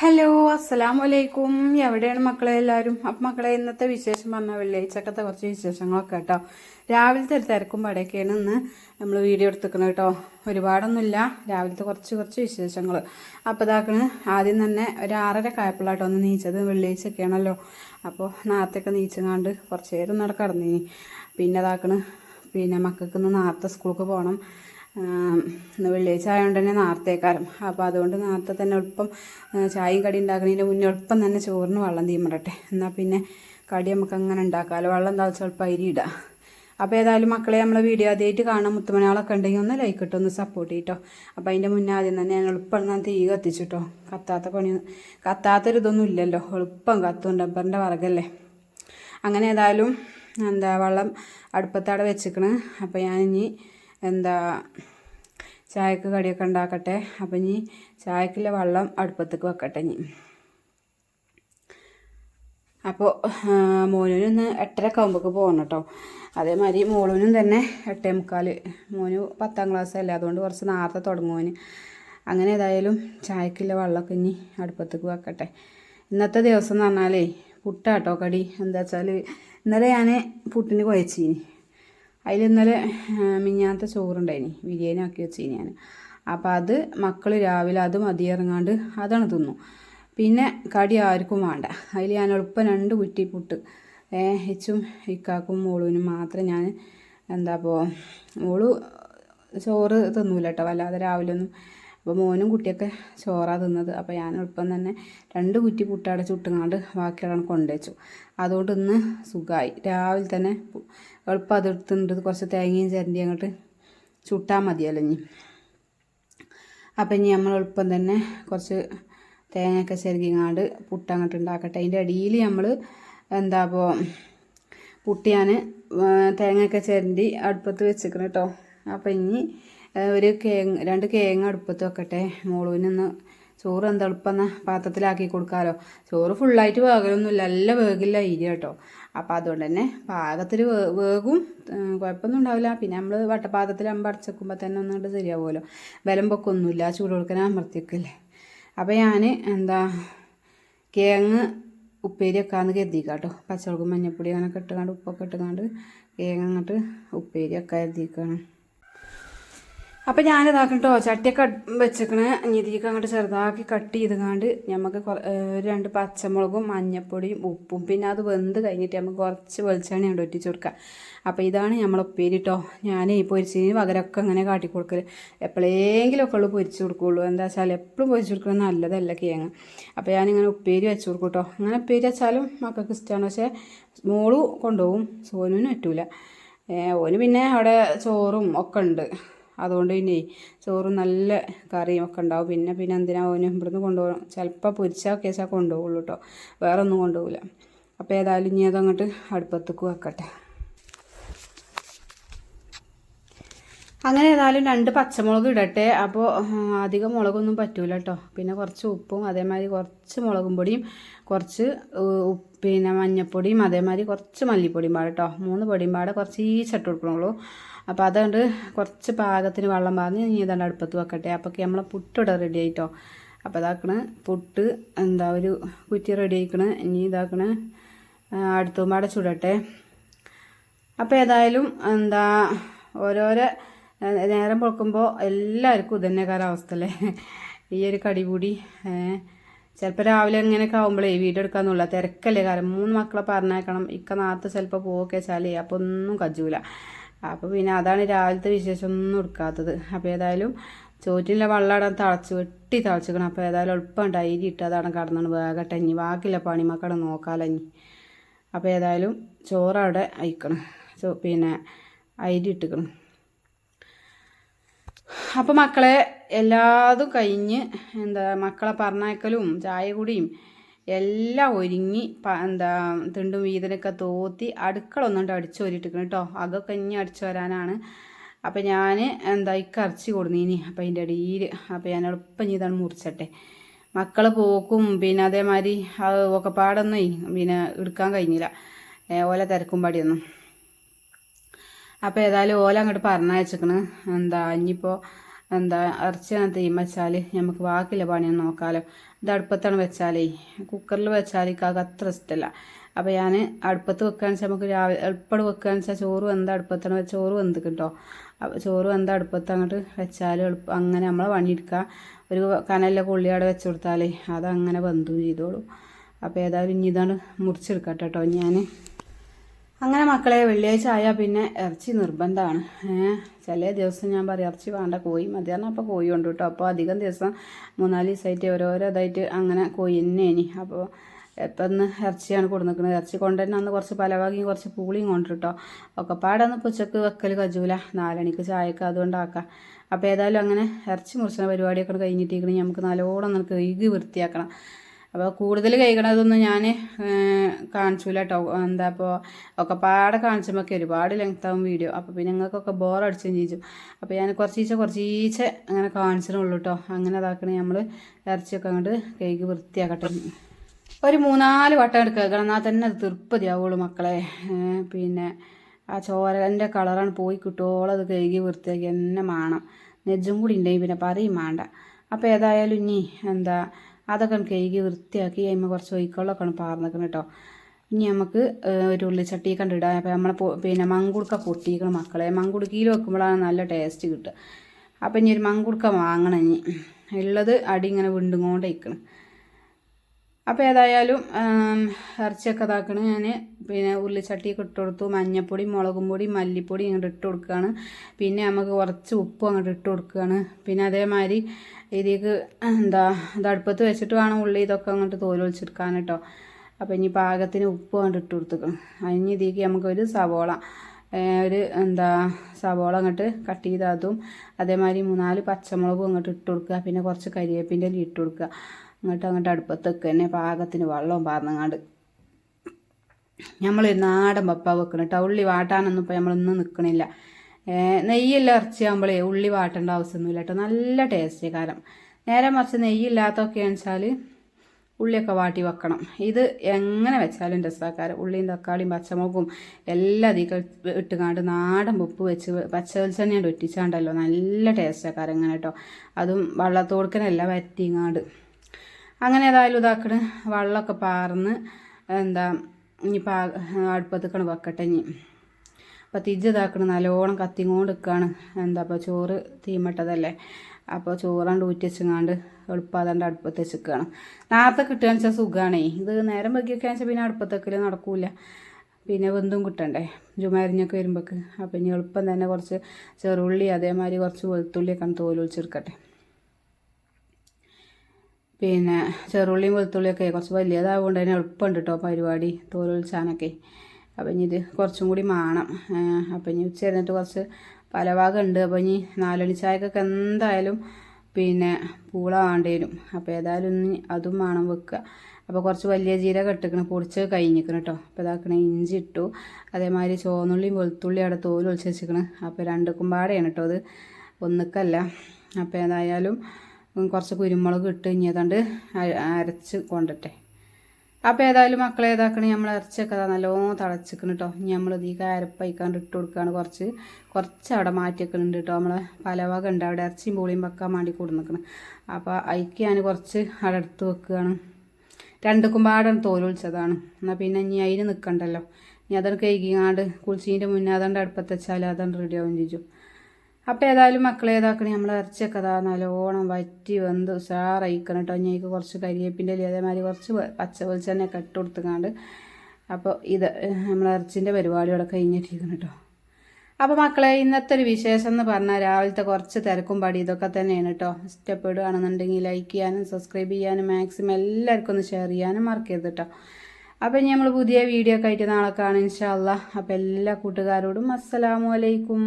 Hello അസ്സാം വലൈക്കും എവിടെയാണ് മക്കളെ എല്ലാവരും? അപ്പം മക്കളെ ഇന്നത്തെ വിശേഷം പറഞ്ഞ വെള്ളിയാഴ്ചക്കത്തെ കുറച്ച് വിശേഷങ്ങളൊക്കെ കേട്ടോ. രാവിലത്തെ ഒരു തിരക്കും പടയൊക്കെയാണ് ഇന്ന് നമ്മൾ വീഡിയോ എടുത്തിക്കുന്നത് കേട്ടോ. ഒരുപാടൊന്നുമില്ല. രാവിലത്തെ കുറച്ച് കുറച്ച് വിശേഷങ്ങൾ. അപ്പോൾ ഇതാക്കണ് ആദ്യം തന്നെ ഒരു ആറര കായപ്പിള്ളാട്ടോ ഒന്ന് നീച്ചത്. വെള്ളിയാഴ്ചയൊക്കെയാണല്ലോ. അപ്പോൾ നേരത്തെയൊക്കെ നീച്ചങ്ങാണ്ട് കുറച്ച് നേരം നട പിന്നെ ഇതാക്കണ് പിന്നെ മക്കൾക്ക് ഇന്ന് നേരത്തെ സ്കൂൾക്ക് പോകണം വെള്ളിയാഴ്ച ആയതുകൊണ്ട് തന്നെ നേരത്തേക്കാരം അപ്പോൾ അതുകൊണ്ട് നേരത്തെ തന്നെ ആ, ചായയും കടി ഉണ്ടാക്കുന്നതിന്റെ മുന്നേ എളുപ്പം തന്നെ ചോറിന് വെള്ളം തീമിടട്ടെ എന്നാൽ പിന്നെ കടി നമുക്ക് അങ്ങനെ ഉണ്ടാക്കാമല്ലോ വെള്ളം എന്താ എളുപ്പം അരി ഇടാം. അപ്പോൾ ഏതായാലും മക്കളെ നമ്മളെ വീഡിയോ ആദ്യമായിട്ട് കാണാൻ മുത്തുമണികളൊക്കെ ഉണ്ടെങ്കിൽ ഒന്ന് ലൈക്ക് ഇട്ടോ ഒന്ന് സപ്പോർട്ട് ചെയ്യട്ടോ അപ്പോൾ അതിന്റെ മുന്നേ ആദ്യം തന്നെ ഞാൻ എളുപ്പം ഞാൻ തീ കത്തിച്ചിട്ടോ കത്താത്ത പണി കത്താത്തൊരു ഇതൊന്നും ഇല്ലല്ലോ. എളുപ്പം കത്തും ഡബ്ബറിന്റെ വറകല്ലേ. അങ്ങനെ ഏതായാലും എന്താ വെള്ളം അടുപ്പത്തവിടെ വെച്ചിക്കണ്. അപ്പോൾ ഞാൻ ഇനി എന്താ ചായക്ക് കടിയൊക്കെ ഉണ്ടാക്കട്ടെ. അപ്പം ഇനി ചായക്കുള്ള വെള്ളം അടുപ്പത്തേക്ക് വെക്കട്ടെ ഇനി. അപ്പോൾ മോനുവിനൊന്ന് എട്ടരക്കെ ആകുമ്പോഴേക്ക് പോകണം കേട്ടോ അതേമാതിരി മോളുവിനും തന്നെ എട്ടേ മുക്കാൽ മോനു പത്താം ക്ലാസ് അല്ലേ അതുകൊണ്ട് കുറച്ച് നേരത്തെ തുടങ്ങുവാന് അങ്ങനെ ഏതായാലും ചായക്കുള്ള വെള്ളമൊക്കെ ഇനി അടുപ്പത്തേക്ക് വെക്കട്ടെ. ഇന്നത്തെ ദിവസം എന്ന് പറഞ്ഞാലേ പുട്ടാട്ടോ കടി. എന്താ വെച്ചാൽ ഇന്നലെ ഞാൻ പുട്ടിന് കുഴച്ചീനി. അതിൽ ഇന്നലെ മിഞ്ഞാത്ത ചോറുണ്ടായിനി. ബിരിയാണി ആക്കി വെച്ചീനി ഞാൻ അപ്പോൾ അത് മക്കൾ രാവിലെ അത് മതിയിറങ്ങാണ്ട് അതാണ് തിന്നു. പിന്നെ കടി ആർക്കും വേണ്ട. അതിൽ ഞാൻ എളുപ്പം രണ്ട് കുറ്റി പുട്ട് ഏച്ചും ഇക്കാക്കും മോളുവിനും മാത്രം ഞാൻ എന്താ ഇപ്പോൾ മോൾ ചോറ് തിന്നൂല കേട്ടോ വല്ലാതെ രാവിലെ ഒന്നും അപ്പോൾ മോനും കുട്ടിയൊക്കെ ചോറാണ് തിന്നത്. അപ്പോൾ ഞാൻ എളുപ്പം തന്നെ രണ്ട് കുറ്റി പുട്ടാടെ ചുട്ടുങ്ങാണ്ട് ബാക്കിയുള്ളതാണ് കൊണ്ടുവച്ചു. അതുകൊണ്ട് ഇന്ന് സുഖമായി രാവിലെ തന്നെ എളുപ്പം അത് എടുത്തിട്ടുണ്ട്. കുറച്ച് തേങ്ങയും ചിരണ്ടി അങ്ങോട്ട് ചുട്ടാൽ മതിയല്ലോ ഇനി. അപ്പം ഇനി നമ്മൾ എളുപ്പം തന്നെ കുറച്ച് തേങ്ങയൊക്കെ ചെരുകിങ്ങാണ്ട് പുട്ട് അങ്ങോട്ട് ഉണ്ടാക്കട്ടെ. അതിന്റെ അടിയിൽ നമ്മൾ എന്താ അപ്പോൾ പുട്ട് ഞാൻ തേങ്ങയൊക്കെ ചിരണ്ടി അടുപ്പത്ത് വെച്ചിരിക്കണം കേട്ടോ. അപ്പം ഇനി ഒരു കേങ്ങ് രണ്ട് കേങ്ങ് അടുപ്പത്ത് വെക്കട്ടെ. മോളുവിനൊന്ന് ചോറ് എന്താ എളുപ്പം എന്നാ പാത്രത്തിലാക്കി കൊടുക്കാമല്ലോ ചോറ് ഫുള്ളായിട്ട് വേകലൊന്നുമില്ല നല്ല വേഗില്ല ഇരി കേട്ടോ. അപ്പോൾ അതുകൊണ്ട് തന്നെ പാകത്തിൽ വേകും. കുഴപ്പമൊന്നും ഉണ്ടാവില്ല. പിന്നെ നമ്മൾ വട്ടപാത്രത്തിൽ അമ്പ അടച്ചെക്കുമ്പോൾ തന്നെ ഒന്നുകൊണ്ട് ശരിയാവുമല്ലോ. ബലം പൊക്കൊന്നുമില്ല ചൂട് കൊടുക്കാൻ അമർത്തിയൊക്കെയല്ലേ അപ്പോൾ ഞാൻ എന്താ കേങ്ങ് ഉപ്പേരി വെക്കാമെന്ന് കരുതിക്കാട്ടോ. പച്ചമുളകും മഞ്ഞപ്പൊടി അങ്ങനെയൊക്കെ ഇട്ടുകൊണ്ട് ഉപ്പൊക്കെ ഇട്ടുകൊണ്ട് കേങ്ങ അങ്ങോട്ട് ഉപ്പേരി വെക്കാൻ കരുതിക്കാണ്. അപ്പം ഞാനിതാക്കണം കേട്ടോ ചട്ടിയൊക്കെ വെച്ചേക്കണ. ഇതിലേക്ക് അങ്ങോട്ട് ചെറുതാക്കി കട്ട് ചെയ്തുകൊണ്ട് ഞമ്മക്ക് രണ്ട് പച്ചമുളകും മഞ്ഞപ്പൊടിയും ഉപ്പും. പിന്നെ അത് വെന്ത് കഴിഞ്ഞിട്ട് നമുക്ക് കുറച്ച് വെളിച്ചെണ്ണ അവിടെ ഒറ്റിച്ച് കൊടുക്കുക അപ്പോൾ ഇതാണ് നമ്മൾ ഉപ്പേരി കേട്ടോ ഞാൻ ഈ പൊരിച്ചതിന് പകരമൊക്കെ അങ്ങനെ കാട്ടി കൊടുക്കൽ എപ്പോഴെങ്കിലും ഒക്കെ ഉള്ളു പൊരിച്ച് കൊടുക്കുകയുള്ളൂ എന്താ വെച്ചാൽ എപ്പോഴും പൊരിച്ച് കൊടുക്കുന്നത് നല്ലതല്ല കിഴങ്ങ്. അപ്പോൾ ഞാനിങ്ങനെ ഉപ്പേരി വെച്ച് കൊടുക്കും കേട്ടോ അങ്ങനെ ഉപ്പേരി വെച്ചാലും മക്കൾക്ക് ഇഷ്ടമാണ് പക്ഷേ മോൾ കൊണ്ടുപോകും സോനുവിന് പറ്റൂല. ഓന് പിന്നെ അവിടെ ചോറും ഒക്കെ ഉണ്ട്. അതുകൊണ്ട് പിന്നെ ചോറ് നല്ല കറിയും ഒക്കെ ഉണ്ടാവും. പിന്നെ പിന്നെ എന്തിനാ ഓന് ഇവിടുന്ന് കൊണ്ടുപോകണം ചിലപ്പോൾ പൊരിച്ചാൽ കേസാ കൊണ്ടുപോകുള്ളൂ കേട്ടോ വേറെ ഒന്നും കൊണ്ടുപോകില്ല അപ്പോൾ ഏതായാലും ഇനി അതങ്ങോട്ട് അടുപ്പത്തേക്ക് വെക്കട്ടെ. അങ്ങനെ ഏതായാലും രണ്ട് പച്ചമുളക് ഇടട്ടെ. അപ്പോൾ അധികം മുളകൊന്നും പറ്റൂല കേട്ടോ പിന്നെ കുറച്ച് ഉപ്പും അതേമാതിരി കുറച്ച് മുളകും പൊടിയും കുറച്ച് പിന്നെ മഞ്ഞപ്പൊടിയും അതേമാതിരി കുറച്ച് മല്ലിപ്പൊടിയും പാടെ കേട്ടോ മൂന്ന് പൊടിയും പാടെ കുറച്ച് ഈ ചട്ട് കൊടുക്കണുള്ളൂ. അപ്പോൾ അതുകൊണ്ട് കുറച്ച് പാകത്തിന് വെള്ളം പാർന്ന് ഇനി ഇതാണ്ട് അടുപ്പത്ത് വെക്കട്ടെ. അപ്പോൾ നമ്മളെ പുട്ടിവിടെ റെഡി ആയിട്ടോ. അപ്പോൾ ഇതാക്കണ് പുട്ട് എന്താ ഒരു കുറ്റി റെഡി ആയിക്കണ്. ഇനി ഇതാക്കണ് അടുത്തുമ്പാടെ ചുടട്ടെ. അപ്പോൾ ഏതായാലും എന്താ ഓരോരോ നേരം പൊളക്കുമ്പോൾ എല്ലാവർക്കും ഇതന്നെ കാലാവസ്ഥ അല്ലേ? ഈ ഒരു കടികൂടി ചിലപ്പോൾ രാവിലെ ഇങ്ങനെയൊക്കെ ആകുമ്പോഴേ വീഡിയോ എടുക്കാന്നുള്ള തിരക്കല്ലേ കാരണം മൂന്ന് മക്കളെ പറഞ്ഞേക്കണം ഇക്ക നാളത്തെ ചിലപ്പോൾ പോവൊക്കെ വെച്ചാലേ അപ്പോൾ ഒന്നും കജൂല. അപ്പോൾ പിന്നെ അതാണ് രാവിലത്തെ വിശേഷം ഒന്നും എടുക്കാത്തത് അപ്പോൾ ഏതായാലും ചോറ്റിലെ വെള്ളം അവിടെ തിളച്ച് വെട്ടി തളച്ചിക്കണം അപ്പോൾ ഏതായാലും എളുപ്പം ഡൈരി ഇട്ട് അതാണ് കടന്നാണ് വേഗട്ടെ. ഇനി ബാക്കിയുള്ള പണിമക്കളെ നോക്കാലോ ഇനി. അപ്പോൾ ഏതായാലും ചോറ് അവിടെ അയക്കണം. ചോ പിന്നെ അരി ഇട്ടിക്കണം. അപ്പോൾ മക്കളെ എല്ലാതും കഴിഞ്ഞ് എന്താ മക്കളെ പറഞ്ഞയക്കലും ചായ കുടിയും എല്ലാം ഒരുങ്ങി എന്താ തിണ്ടും വീതനൊക്കെ തോത്തി അടുക്കള ഒന്നുകൊണ്ട് അടിച്ചു വരിട്ടിക്കണം കേട്ടോ അതൊക്കെ ഇനി അടിച്ചു വരാനാണ്. അപ്പം ഞാൻ എന്താ ഈ കറച്ചി കൊടുന്നീനി. അപ്പം അതിന്റെ അടിയിൽ അപ്പം ഞാൻ എളുപ്പം ചെയ്താണ് മുറിച്ചട്ടെ. മക്കൾ പോക്കും പിന്നെ അതേമാതിരി അത് ഒക്കെ പാടൊന്നും പിന്നെ എടുക്കാൻ കഴിഞ്ഞില്ല. ഓല തിരക്കും പാടിയൊന്നും അപ്പോൾ ഏതായാലും ഓല അങ്ങോട്ട് പറഞ്ഞയച്ചിരിക്കണ് എന്താ ഇനിയിപ്പോൾ എന്താ ഇറച്ചി ഞാൻ തീം വെച്ചാൽ നമുക്ക് ബാക്കിയുള്ള പണിയൊന്നും നോക്കാമല്ലോ ഇത് അടുപ്പത്താണ് വെച്ചാലേ. കുക്കറിൽ വെച്ചാൽ കാക്ക് അത്ര ഇഷ്ടമല്ല അപ്പോൾ ഞാൻ അടുപ്പത്ത് വെക്കുകയെന്ന് വെച്ചാൽ നമുക്ക് രാവിലെ എളുപ്പം വെക്കുകയെന്ന് വെച്ചാൽ ചോറ് വെന്ത അടുപ്പത്താണ് ചോറ് വെന്ത് കിട്ടോ ചോറ് വെന്ത അടുപ്പത്ത് അങ്ങോട്ട് വെച്ചാൽ എളുപ്പം അങ്ങനെ നമ്മളെ പണിയെടുക്കുക ഒരു കനലിലെ കൊള്ളിയാടെ വെച്ച് കൊടുത്താലേ അതങ്ങനെ ബന്ധു ചെയ്തോളൂ. അപ്പോൾ ഏതായാലും ഇനി ഇതാണ് മുറിച്ചെടുക്കട്ടെ. കേട്ടോ ഞാൻ അങ്ങനെ മക്കളെ വെള്ളിയാഴ്ച ആയാൽ പിന്നെ ഇറച്ചി നിർബന്ധമാണ്. ചില ദിവസം ഞാൻ പറയും ഇറച്ചി വേണ്ട കോഴി മതിയാണ് അപ്പോൾ കോഴി ഉണ്ട് കേട്ടോ അപ്പോൾ അധികം ദിവസം മൂന്നാൽ ദിവസമായിട്ട് ഓരോരോ ഇതായിട്ട് അങ്ങനെ കോഴി തന്നെയാണ് അപ്പോൾ ഇപ്പം ഇന്ന് ഇറച്ചിയാണ് കൊടുക്കുന്നത് ഇറച്ചി കൊണ്ടുതന്നെ അന്ന് കുറച്ച് പലവാകിയും കുറച്ച് പൂളിയും കൊണ്ടിട്ടോ ഒക്കെ പാടന്ന് പുച്ചക്ക് വെക്കൽ കജൂല. നാലണിക്ക് ചായക്ക് അതുകൊണ്ടാക്കാം. അപ്പോൾ ഏതായാലും അങ്ങനെ ഇറച്ചി മുറിച്ചുന്ന പരിപാടിയൊക്കെ കഴിഞ്ഞിട്ടിരിക്കണം. നമുക്ക് നല്ലോണം നമുക്ക് കഴുകി വൃത്തിയാക്കണം. അപ്പോൾ കൂടുതൽ കഴിക്കണതൊന്നും ഞാൻ കാണിച്ചില്ല കേട്ടോ എന്താ അപ്പോൾ ഒക്കെ പാടെ കാണിച്ചുമ്പോൾ ഒരുപാട് ലെങ്ത് ആവും വീഡിയോ അപ്പോൾ പിന്നെ നിങ്ങൾക്കൊക്കെ ബോർ അടിച്ചും ചെയ്തു അപ്പോൾ ഞാൻ കുറച്ചീച്ച കുറച്ചീച്ച അങ്ങനെ കാണിച്ചിട്ടുള്ളൂ കേട്ടോ അങ്ങനെ അതാക്കണേ നമ്മൾ ഇറച്ചിയൊക്കെ അങ്ങോട്ട് കേക്ക് വൃത്തിയാക്കട്ടെ. ഒരു മൂന്നാൽ വട്ടം എടുക്കുക എന്നാൽ തന്നെ അത് തൃപ്തിയാവുള്ളൂ മക്കളെ. പിന്നെ ആ ചോരന്റെ കളറാണ് പോയി കിട്ടുമോളം അത് കഴുകി വൃത്തിയാക്കി എന്നെ വേണം നെജ്ജും കൂടി ഉണ്ടെങ്കിൽ പിന്നെ പറയും വേണ്ട അപ്പോൾ ഏതായാലും ഇനി എന്താ അതൊക്കെ കഴുകി വൃത്തിയാക്കി അതിന് കുറച്ച് ഒഴിക്കള്ളൊക്കെ പാർന്നിക്കണം കേട്ടോ. ഇനി നമുക്ക് ഒരു ഉള്ളിച്ചട്ടി കണ്ടിടാം. അപ്പോൾ നമ്മളെ പിന്നെ മങ്കുടുക്ക പൊട്ടിക്കണം മക്കളെ. മങ്കുടുക്കിയിൽ വെക്കുമ്പോഴാണ് നല്ല ടേസ്റ്റ് കിട്ടുക. അപ്പം ഇനി ഒരു മങ്കുടുക്ക വാങ്ങണം ഇനി. ഉള്ളത് അടി ഇങ്ങനെ വിണ്ടും ഇരിക്കണം അപ്പോൾ ഏതായാലും ഇറച്ചിയൊക്കെ ഇതാക്കണം ഞാൻ പിന്നെ ഉരുളിച്ചട്ടിയൊക്കെ ഇട്ട് കൊടുത്തു. മഞ്ഞപ്പൊടി മുളകും പൊടി മല്ലിപ്പൊടി ഇങ്ങോട്ട് ഇട്ട് കൊടുക്കുകയാണ് പിന്നെ നമുക്ക് കുറച്ച് ഉപ്പും അങ്ങോട്ട് ഇട്ട് കൊടുക്കുകയാണ് പിന്നെ അതേമാതിരി ഇതിലേക്ക് എന്താ അടുപ്പത്ത് വെച്ചിട്ട് വേണം ഉള്ളി ഇതൊക്കെ അങ്ങോട്ട് തോലൊളിച്ചെടുക്കാൻ കേട്ടോ. അപ്പോൾ ഇനി പാകത്തിന് ഉപ്പ് അങ്ങോട്ട് ഇട്ട് കൊടുത്തേക്കണം. അതിന് ഇതിലേക്ക് നമുക്കൊരു സവോള ഒരു എന്താ സവോള അങ്ങോട്ട് കട്ട് ചെയ്ത് അതും അതേമാതിരി മൂന്നാൽ പച്ചമുളകും അങ്ങോട്ട് ഇട്ട് കൊടുക്കുക. പിന്നെ കുറച്ച് കരിവേപ്പിന്റെ ഇട്ട് കൊടുക്കുക. അങ്ങോട്ട് അങ്ങോട്ട് അടുപ്പത്തൊക്കെ തന്നെ പാകത്തിന് വെള്ളവും പാർന്നങ്ങാണ്ട് നമ്മൾ നാടൻ പപ്പ വെക്കണം കേട്ടോ ഉള്ളി വാട്ടാനൊന്നും ഇപ്പോൾ നമ്മളൊന്നും നിൽക്കണില്ല നെയ്യെല്ലാം ഇറച്ചിയാകുമ്പോഴേ ഉള്ളി വാട്ടേണ്ട ആവശ്യമൊന്നുമില്ല കേട്ടോ നല്ല ടേസ്റ്റ് കാരണം നേരെ മറിച്ച് നെയ്യില്ലാത്തൊക്കെ വെച്ചാൽ ഉള്ളിയൊക്കെ വാട്ടി വെക്കണം. ഇത് എങ്ങനെ വെച്ചാലും രസാക്കാരം. ഉള്ളിയും തക്കാളിയും പച്ചമുളകും എല്ലാം അധികം ഇട്ടുകാണ്ട് നാടൻ ഉപ്പ് വെച്ച് പച്ച വെളിച്ചെണ്ണ ഒറ്റിച്ചാണ്ടല്ലോ നല്ല ടേസ്റ്റാക്കാരം ഇങ്ങനെ കേട്ടോ അതും വള്ളത്തോടുക്കനെല്ലാം വറ്റിങ്ങാണ്ട് അങ്ങനെ ഏതായാലും ഇതാക്കണ്. വെള്ളമൊക്കെ പാർന്ന് എന്താ ഇനി പാ അടുപ്പത്തേക്കാണ് വെക്കട്ടെ ഇനി. അപ്പോൾ തിജ് ഇതാക്കണം. നല്ലോണം കത്തിങ്ങോണ്ട് നിൽക്കുകയാണ് എന്താ അപ്പോൾ ചോറ് തീമട്ടതല്ലേ? അപ്പോൾ ചോറാണ്ട് ഊറ്റി വെച്ചങ്ങാണ്ട് എളുപ്പാതാണ്ട് അടുപ്പത്ത് വെച്ചിരിക്കുകയാണ് നേരത്തെ കിട്ടുകയെന്ന് വെച്ചാൽ സുഖമാണേ ഇത് നേരം വെക്കിയൊക്കെ വെച്ചാൽ പിന്നെ അടുപ്പത്തേക്കിൽ നടക്കൂല. പിന്നെ വെന്തും കിട്ടണ്ടേ? ജുമാരിഞ്ഞൊക്കെ വരുമ്പോൾക്ക് അപ്പോൾ ഇനി എളുപ്പം തന്നെ കുറച്ച് ചെറുള്ളി അതേമാതിരി കുറച്ച് വെളുത്തുള്ളിയൊക്കെ തോലൊളിച്ചെടുക്കട്ടെ പിന്നെ ചെറുള്ളിയും വെളുത്തുള്ളിയൊക്കെ കുറച്ച് വലിയതാവുകൊണ്ട് തന്നെ എളുപ്പമുണ്ട് കേട്ടോ പരിപാടി തോലൊളിച്ചാനൊക്കെ അപ്പം ഇനി ഇത് കുറച്ചും കൂടി മാണം. അപ്പം ഇനി ഉച്ച കഴിഞ്ഞിട്ട് കുറച്ച് പലഭാഗം ഉണ്ട് അപ്പോൾ ഇനി നാലണി ചായക്കൊക്കെ എന്തായാലും പിന്നെ പൂള വരും അപ്പോൾ ഏതായാലും ഇനി അതും വേണം വെക്കുക. അപ്പോൾ കുറച്ച് വലിയ ജീരകം ഇട്ടിക്കണം പൊടിച്ച് കഴിഞ്ഞിക്കണം കേട്ടോ. അപ്പോൾ ഇതാക്കണ ഇഞ്ചി ഇട്ടു. അതേമാതിരി ചുവന്നുള്ളിയും വെളുത്തുള്ളിയും അവിടെ ഒളിച്ച് വെച്ചിരിക്കണം. അപ്പോൾ രണ്ടുക്കും പാടെയാണ് കേട്ടോ അത് ഒന്നിക്കല്ല. അപ്പോൾ ഏതായാലും കുറച്ച് കുരുമുളക് ഇട്ട് കഴിഞ്ഞതുകൊണ്ട് അരച്ച് കൊണ്ടിട്ടെ. അപ്പോൾ ഏതായാലും മക്കളെ ഏതാക്കണേ നമ്മൾ ഇറച്ചിയൊക്കെ നല്ലോണം തിളച്ചിക്കണം കേട്ടോ ഇനി നമ്മൾ ഇതിൽ അരപ്പയിക്കാണ്ട് ഇട്ട് കൊടുക്കുകയാണ് കുറച്ച് കുറച്ച് അവിടെ മാറ്റി വെക്കുന്നുണ്ട് കേട്ടോ നമ്മളെ പലവക ഉണ്ട്. അവിടെ ഇറച്ചിയും പൂളിയും വെക്കാൻ വേണ്ടി കൊടുന്നിക്കണം. അപ്പോൾ അതിക്ക് ഞാൻ കുറച്ച് അവിടെ എടുത്ത് വെക്കുകയാണ്. രണ്ടുക്കും പാടാണ് തോലൊളിച്ചതാണ് എന്നാൽ പിന്നെ ഇനി അതിന് നിൽക്കണ്ടല്ലോ ഇനി അതൊക്കെ കഴിക്കാണ്ട് കുളിച്ചീന്റെ മുന്നേ അതുകൊണ്ട് അടുപ്പത്ത് വെച്ചാൽ അതുകൊണ്ട് റെഡിയാവും ചോദിച്ചു അപ്പോൾ ഏതായാലും മക്കളെ ഏതാക്കണേ നമ്മൾ ഇറച്ചിയൊക്കെ അതാ നല്ലോണം വറ്റി വെന്ത് ഉഷാറയിക്കണം കേട്ടോ ഞങ്ങൾക്ക് കുറച്ച് കരിയേപ്പിന്റെ അതേമാതിരി കുറച്ച് പച്ച വെളിച്ചെണ്ണയൊക്കെ ഇട്ട് കൊടുത്തുകൊണ്ട് അപ്പോൾ ഇത് നമ്മൾ ഇറച്ചിന്റെ പരിപാടികളൊക്കെ കഴിഞ്ഞിട്ടിരിക്കണം കേട്ടോ അപ്പോൾ മക്കളെ ഇന്നത്തെ ഒരു വിശേഷം എന്ന് പറഞ്ഞാൽ രാവിലത്തെ കുറച്ച് തിരക്കും പടി ഇതൊക്കെ തന്നെയാണ് കേട്ടോ ഇഷ്ടപ്പെടുകയാണെന്നുണ്ടെങ്കിൽ ലൈക്ക് ചെയ്യാനും സബ്സ്ക്രൈബ് ചെയ്യാനും മാക്സിമം എല്ലാവർക്കും ഒന്ന് ഷെയർ ചെയ്യാനും മറക്കരുത് കേട്ടോ അപ്പം നമ്മൾ പുതിയ വീഡിയോ ഒക്കെ ആയിട്ട് നാളെ കാണാം ഇൻഷാല്ല അപ്പം എല്ലാ കൂട്ടുകാരോടും അസ്സലാമു അലൈക്കും.